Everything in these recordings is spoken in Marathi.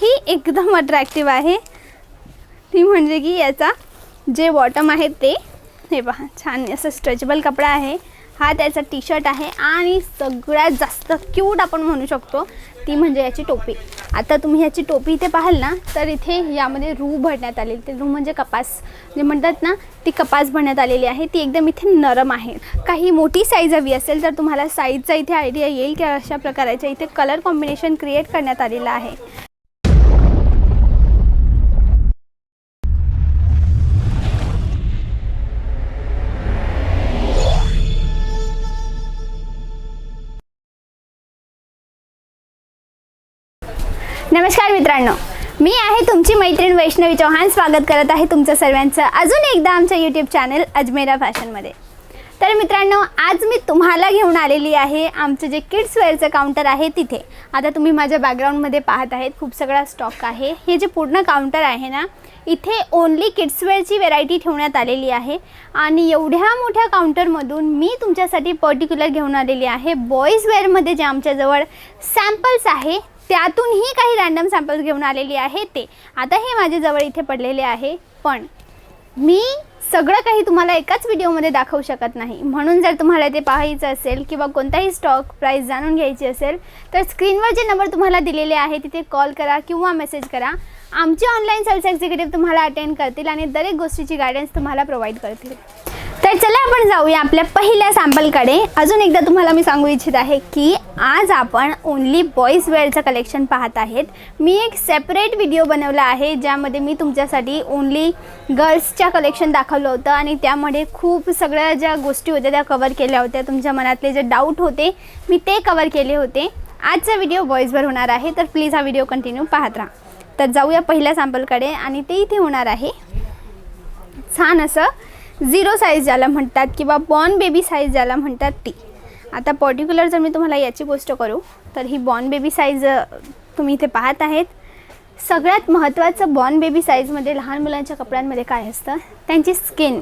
ही एकदम अट्रॅक्टिव्ह आहे. ती म्हणजे की याचा जे बॉटम आहे ते हे पहा छान असं स्ट्रेचेबल कपडा आहे. हा त्याचा टी शर्ट आहे आणि सगळ्यात जास्त क्यूट आपण म्हणू शकतो ती म्हणजे याची टोपी. आता तुम्ही याची टोपी इथे पाहाल ना तर इथे यामध्ये रू भरण्यात आलेली ते रू म्हणजे कपास. जे म्हणतात ना ती कपास भरण्यात आलेली आहे. ती एकदम इथे नरम आहे. काही मोठी साईज हवी असेल तर तुम्हाला साईजचा इथे आयडिया येईल की अशा प्रकाराच्या इथे कलर कॉम्बिनेशन क्रिएट करण्यात आलेलं आहे. नमस्कार मित्रांनो. मी आहे तुमची मैत्रीण वैष्णवी चौहान. स्वागत करत आहे तुमचं सर्वांचं अजून एकदा आमच्या यूट्यूब चॅनल अजमेरा फॅशनमध्ये तर मित्रांनो आज मी तुम्हाला घेऊन आलेली आहे आमचं जे किड्स वेअरचं काउंटर आहे तिथे. आता तुम्ही माझ्या बॅकग्राऊंडमध्ये पाहत आहेत. खूप सगळा स्टॉक आहे. हे जे पूर्ण काउंटर आहे ना इथे ओनली किड्स वेअरची व्हेरायटी ठेवण्यात आलेली आहे. आणि एवढ्या मोठ्या काउंटरमधून मी तुमच्यासाठी पर्टिक्युलर घेऊन आलेली आहे. बॉईज वेअरमध्ये जे आमच्याजवळ सॅम्पल्स आहे त्यातूनही काही रॅन्डम सॅम्पल्स घेऊन आलेली आहे ते. आता हे माझ्याजवळ इथे पडलेले आहे. पण मी सगळं काही तुम्हाला एकाच व्हिडिओमध्ये दाखवू शकत नाही. म्हणून जर तुम्हाला ते पाहायचं असेल किंवा कोणताही स्टॉक प्राईस जाणून घ्यायची असेल तर स्क्रीनवर जे नंबर तुम्हाला दिलेले आहे तिथे कॉल करा किंवा मेसेज करा. आमचे ऑनलाईन सेल्स एक्झिक्युटिव्ह तुम्हाला अटेंड करतील आणि दरेक गोष्टीची गायडन्स तुम्हाला प्रोव्हाइड करतील. तर चला आपण जाऊया आपल्या पहिल्या सॅम्पलकडे अजून एकदा तुम्हाला मी सांगू इच्छित आहे की आज आपण ओनली बॉईज वेअरचं कलेक्शन पाहत आहेत. मी एक सेपरेट व्हिडिओ बनवला आहे ज्यामध्ये मी तुमच्यासाठी ओनली गर्ल्सच्या कलेक्शन दाखवलं होतं आणि त्यामध्ये खूप सगळ्या ज्या गोष्टी होत्या त्या कवर केल्या होत्या. तुमच्या मनातले जे डाऊट होते मी ते कवर केले होते. आजचा व्हिडिओ बॉईजवर होणार आहे तर प्लीज हा व्हिडिओ कंटिन्यू पाहत राहा. तर जाऊया पहिल्या सॅम्पलकडे आणि ते इथे होणार आहे. छान असं झिरो साईज ज्याला म्हणतात किंवा बॉर्न बेबी साईज ज्याला म्हणतात ती. आता पर्टिक्युलर जर मी तुम्हाला याची गोष्ट करू तर ही बॉर्न बेबी साईज तुम्ही इथे पाहत आहेत. सगळ्यात महत्त्वाचं बॉर्न बेबी साईजमध्ये लहान मुलांच्या कपड्यांमध्ये काय असतं? त्यांची स्किन.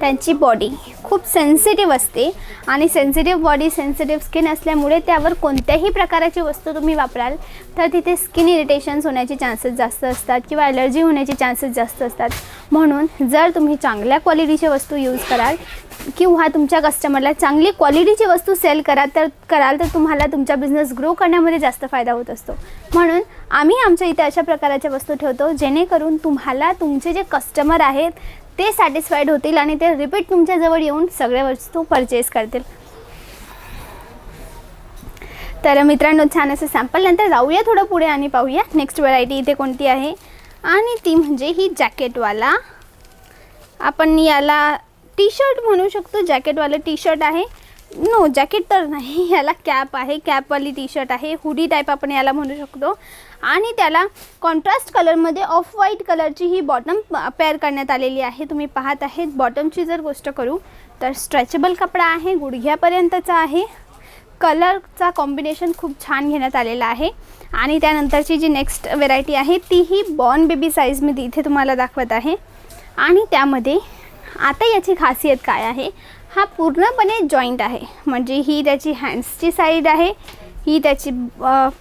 त्यांची बॉडी खूप सेन्सिटिव्ह असते. आणि सेन्सिटिव्ह बॉडी सेन्सिटिव्ह स्किन असल्यामुळे त्यावर कोणत्याही प्रकाराची वस्तू तुम्ही वापराल तर तिथे स्किन इरिटेशन्स होण्याचे चान्सेस जास्त असतात किंवा ॲलर्जी होण्याचे चान्सेस जास्त असतात. म्हणून जर तुम्ही चांगल्या क्वालिटीच्या वस्तू यूज कराल किंवा तुमच्या कस्टमरला चांगली क्वालिटीची वस्तू सेल करा तर कराल तर तुम्हाला तुमचा बिझनेस ग्रो करण्यामध्ये जास्त फायदा होत असतो. म्हणून आम्ही आमच्या इथे अशा प्रकारच्या वस्तू ठेवतो जेणेकरून तुम्हाला तुमचे जे कस्टमर आहेत ते सॅटिस्फाईड होतील आणि ते रिपीट तुमच्याजवळ येऊन सगळ्या वस्तू परचेस करतील. तर मित्रांनो छान असं सॅम्पल नंतर जाऊया थोडं पुढे आणि पाहूया नेक्स्ट व्हरायटी इथे कोणती आहे. आणि ती म्हणजे ही जॅकेटवाला आपण याला टी शर्ट म्हणू शकतो जॅकेटवालं टी शर्ट आहे. नो जॅकेट तर नाही याला कॅप आहे कॅपवाली टी शर्ट आहे हुडी टाईप आपण याला म्हणू शकतो. आणि त्याला कॉन्ट्रास्ट कलरमध्ये ऑफ व्हाईट कलरची ही बॉटम पेअर करण्यात आलेली आहे. तुम्ही पाहत आहेत बॉटमची जर गोष्ट करू तर स्ट्रेचेबल कपडा आहे गुडघ्यापर्यंतचा आहे. कलरचा कॉम्बिनेशन खूप छान घेण्यात आलेला आहे. आणि त्यानंतरची जी नेक्स्ट व्हेरायटी आहे तीही बॉर्न बेबी साईज मी इथे तुम्हाला दाखवत आहे. आणि त्यामध्ये आता याची खासियत काय आहे? हा पूर्णपणे जॉईंट आहे. म्हणजे ही त्याची हँड्सची साईड आहे. ही त्याची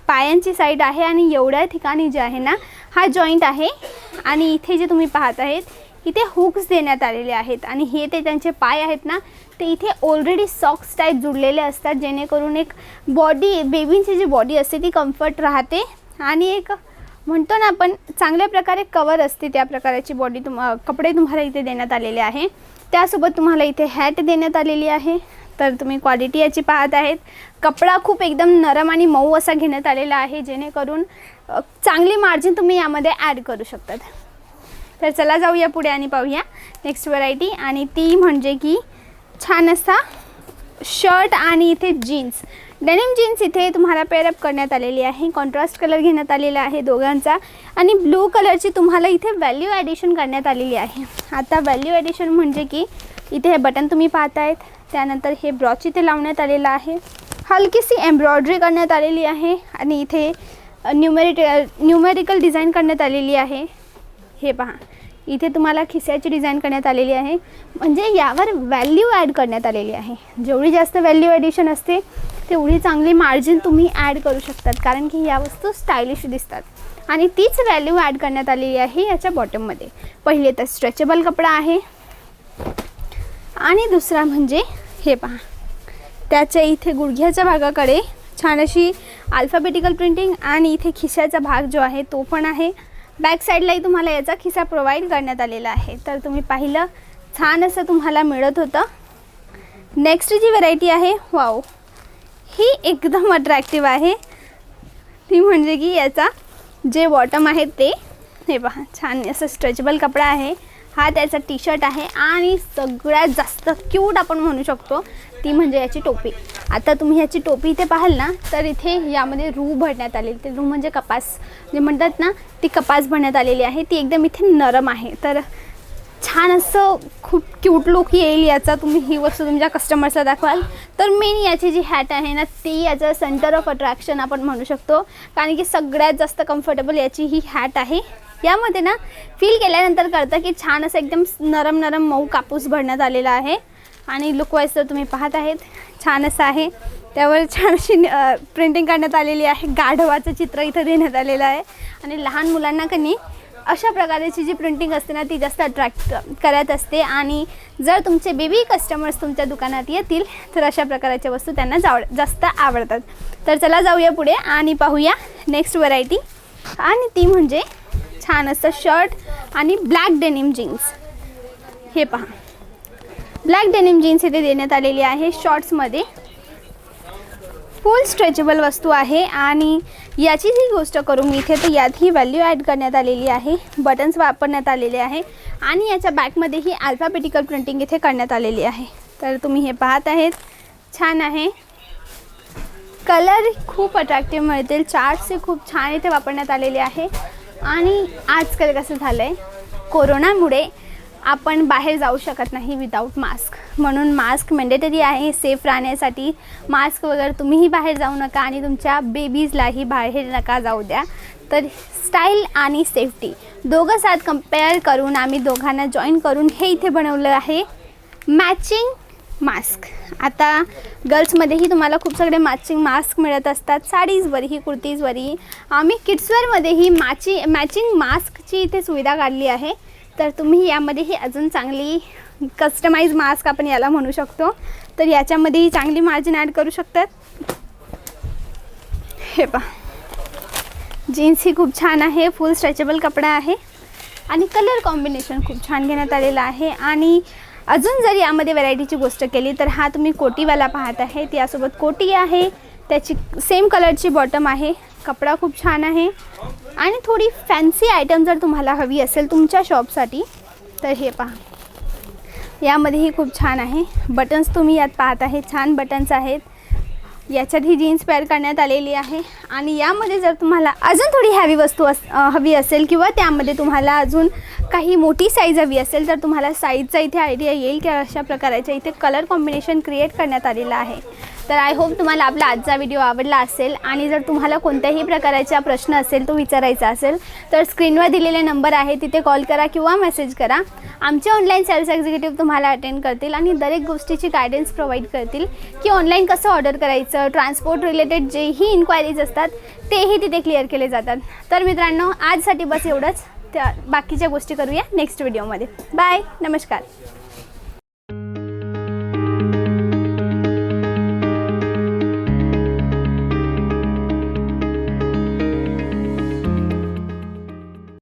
पायांची साईड आहे आणि एवढ्या ठिकाणी जे आहे ना हा जॉईंट आहे. आणि इथे जे तुम्ही पाहत आहेत इथे हुक्स देण्यात आलेले आहेत. आणि हे ते त्यांचे पाय आहेत ना ते इथे ऑलरेडी सॉक्स टाईप जुडलेले असतात जेणेकरून एक बॉडी बेबींची जी बॉडी असते ती कम्फर्ट राहते. आणि एक म्हणतो ना आपण चांगल्या प्रकारे कवर असते त्या प्रकाराची बॉडी तुम कपडे तुम्हाला इथे देण्यात आलेले आहे. त्यासोबत तुम्हाला इथे हॅट देण्यात आलेली आहे. तर तुम्ही क्वालिटी याची पाहत आहेत. कपडा खूप एकदम नरम आणि मऊ असा घेण्यात आलेला आहे जेणेकरून चांगली मार्जिन तुम्ही यामध्ये ॲड करू शकतात. तर चला जाऊया पुढे आणि पाहूया नेक्स्ट व्हरायटी आणि ती म्हणजे की छान असा शर्ट आणि इथे जीन्स डेनिम जीन्स इथे तुम्हाला पेअरअप करण्यात आलेली आहे. कॉन्ट्रास्ट कलर घेण्यात आलेला आहे दोघांचा. आणि ब्लू कलरची तुम्हाला इथे व्हॅल्यू ॲडिशन करण्यात आलेली आहे. आता व्हॅल्यू ॲडिशन म्हणजे की इथे हे बटन तुम्ही पाहतायत. त्यानंतर हे ब्रॉच इथे लावण्यात आलेलं आहे. हलकीशी एम्ब्रॉयडरी करण्यात आलेली आहे आणि इथे न्यूमेरिट न्यूमेरिकल डिझाईन करण्यात आलेली आहे. हे पहा इथे तुम्हाला खिस्याची डिझाईन करण्यात आलेली आहे. म्हणजे यावर व्हॅल्यू ॲड करण्यात आलेली आहे. जेवढी जास्त व्हॅल्यू ॲडिशन असते तेवढी चांगली मार्जिन तुम्ही ॲड करू शकतात. कारण की या वस्तू स्टायलिश दिसतात. आणि तीच व्हॅल्यू ॲड करण्यात आलेली आहे याच्या बॉटममध्ये पहिले तर स्ट्रेचेबल कपडा आहे. आणि दुसरा म्हणजे हे पहा. त्याच्या इथे गुडघ्याच्या भागाकडे छान अशी अल्फाबेटिकल प्रिंटिंग आणि इथे खिशाचा भाग जो आहे तो पण आहे. बॅक साईडलाही तुम्हाला याचा खिसा प्रोव्हाइड करण्यात आलेला आहे. तर तुम्ही पाहिलं छान असं तुम्हाला मिळत होतं. नेक्स्ट जी व्हरायटी आहे वाव ही एकदम अट्रॅक्टिव्ह आहे. ती म्हणजे की याचा जे बॉटम आहे ते हे पहा छान असं स्ट्रेचेबल कपडा आहे. हा त्याचा टी शर्ट आहे आणि सगळ्यात जास्त क्यूट आपण म्हणू शकतो ती म्हणजे याची टोपी. आता तुम्ही याची टोपी इथे पाहाल ना तर इथे यामध्ये रू भरण्यात आलेली ते रू म्हणजे कपास. जे म्हणतात ना ती कपास भरण्यात आलेली आहे. ती एकदम इथे नरम आहे. तर छान असं खूप क्यूट लुक येईल याचा. तुम्ही ही वस्तू तुमच्या कस्टमर्सला दाखवाल. तर मेन याची जी हॅट आहे ना ती याचं सेंटर ऑफ अट्रॅक्शन आपण म्हणू शकतो. कारण की सगळ्यात जास्त कम्फर्टेबल याची ही हॅट आहे. यामध्ये ना फील केल्यानंतर कळतं की छान असं एकदम नरम नरम मऊ कापूस भरण्यात आलेला आहे. आणि लुकवाईज तर तुम्ही पाहत आहेत छान असं आहे. त्यावर छान अशी प्रिंटिंग करण्यात आलेली आहे. गाढवाचं चित्र इथं देण्यात आलेलं आहे. आणि लहान मुलांना कनी अशा प्रकारची जी प्रिंटिंग असते ना ती जास्त अट्रॅक्ट करत असते. आणि जर तुमचे बेबी कस्टमर्स तुमच्या दुकानात येतील तर अशा प्रकारच्या वस्तू त्यांना जाव जास्त आवडतात. तर चला जाऊया पुढे आणि पाहूया नेक्स्ट व्हरायटी आणि ती म्हणजे छान असं शर्ट आणि ब्लॅक डेनिम जीन्स. हे पहा. ब्लॅक डेनिम जीन्स इथे देण्यात आलेली आहे शॉर्ट्समध्ये. फुल स्ट्रेचेबल वस्तू आहे आणि याची जी गोष्ट करू मी इथे तर यात ही व्हॅल्यू ॲड करण्यात आलेली आहे बटन्स वापरण्यात आलेले आहे आणि याच्या बॅकमध्ये ही अल्फाबेटिकल प्रिंटिंग इथे करण्यात आलेली आहे. तर तुम्ही हे पाहत आहेत. छान आहे. कलर खूप अट्रॅक्टिव्ह मिळतील. चार्ट्सचे खूप छान इथे वापरण्यात आलेले आहे. आणि आजकाल कसं झालं आहे कोरोनामुळे आपण बाहेर जाऊ शकत नाही विदाऊट मास्क म्हणून मास्क मेंडेटरी आहे सेफ राहण्यासाठी मास्क वगैरे तुम्हीही बाहेर जाऊ नका आणि तुमच्या बेबीजलाही बाहेर नका जाऊ द्या. तर स्टाईल आणि सेफ्टी दोघं साथ कंपेअर करून आम्ही दोघांना जॉईन करून हे इथे बनवलं आहे. Matching mask. आता गर्ल्समध्येही तुम्हाला खूप सगळे मॅचिंग मास्क मिळत असतात. साडीजवरही कुर्तीजवरही आम्ही किड्सवेअरमध्येही मॅची मॅचिंग मास्कची इथे सुविधा काढली आहे. तर तुम्ही यामध्येही अजून चांगली कस्टमाइज मास्क आपण याला म्हणू शकतो. तर याच्यामध्येही चांगली मार्जिन ॲड करू शकतात. हे पा जीन्स ही खूप छान आहे. फुल स्ट्रेचेबल कपडा आहे. आणि कलर कॉम्बिनेशन खूप छान घेण्यात आलेलं आहे. आणि अजून जर यामध्ये व्हरायटीची गोष्ट केली तर हा तुम्ही कोटीवाला पाहत आहे. यासोबत कोटी आहे. त्याची सेम कलरची बॉटम आहे. कपडा खूप छान आहे. आणि थोडी फॅन्सी आयटम जर तुम्हाला हवी असेल तुमच्या शॉपसाठी तर हे पहा. यामध्येही खूप छान आहे. बटन्स तुम्ही यात पाहत आहे. छान बटन्स आहेत. याच्यात ही जीन्स पेअर करण्यात आलेली आहे. आणि यामध्ये जर तुम्हाला अजून थोडी हॅवी वस्तू अस हवी असेल किंवा त्यामध्ये तुम्हाला अजून काही मोठी साईज हवी असेल तर तुम्हाला साईजचा इथे आयडिया येईल की अशा प्रकारच्या इथे कलर कॉम्बिनेशन क्रिएट करण्यात आलेलं आहे. तर आय होप तुम्हाला आपला आजचा व्हिडिओ आवडला असेल. आणि जर तुम्हाला कोणत्याही प्रकारचा प्रश्न असेल तो विचारायचा असेल तर स्क्रीनवर दिलेले नंबर आहे तिथे कॉल करा किंवा मेसेज करा. आमचे ऑनलाईन सेल्स एक्झिक्युटिव्ह तुम्हाला अटेंड करतील आणि दरेक गोष्टीची गायडन्स प्रोव्हाइड करतील की ऑनलाईन कसं ऑर्डर करायचं ट्रान्सपोर्ट रिलेटेड जेही इन्क्वायरीज असतात तेही तिथे क्लिअर केले जातात. तर मित्रांनो आजसाठी बस एवढंच. त्या बाकीच्या गोष्टी करूया नेक्स्ट व्हिडिओमध्ये बाय नमस्कार.